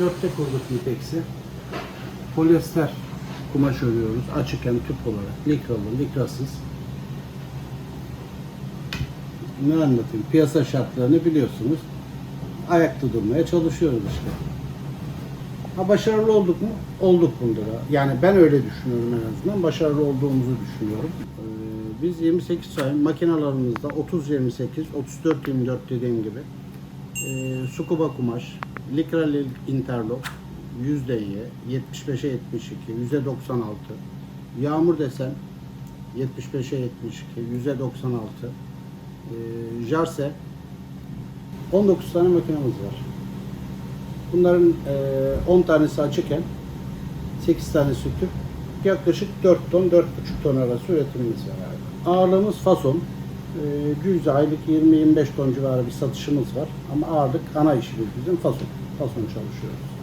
dörtte kurduk Nitex'i. Polyester kumaş örüyoruz. Açıkken tüp olarak. Likralı, likrasız. Ne anlatayım? Piyasa şartlarını biliyorsunuz. Ayakta durmaya çalışıyoruz işte. Ha başarılı olduk mu? Olduk bunda da. Yani ben öyle düşünüyorum en azından. Başarılı olduğumuzu düşünüyorum. Ee, biz 28 sayım makinalarımızda 30-28, 34-24 dediğim gibi e, Sukuba kumaş, Likralil interlock, yüzdeye 75'e 72, yüzde 96, yağmur desen 75'e 72, yüzde 96, e, jarse 19 tane makinamız var. Bunların e, 10 tanesi açıkken 8 tanesi tüp. Yaklaşık 4 ton, 4,5 ton arası üretimimiz var. Ağırlığımız fason. E, cüzde aylık 20-25 ton civarı bir satışımız var. Ama ağırlık ana işimiz bizim fason. Fason çalışıyoruz.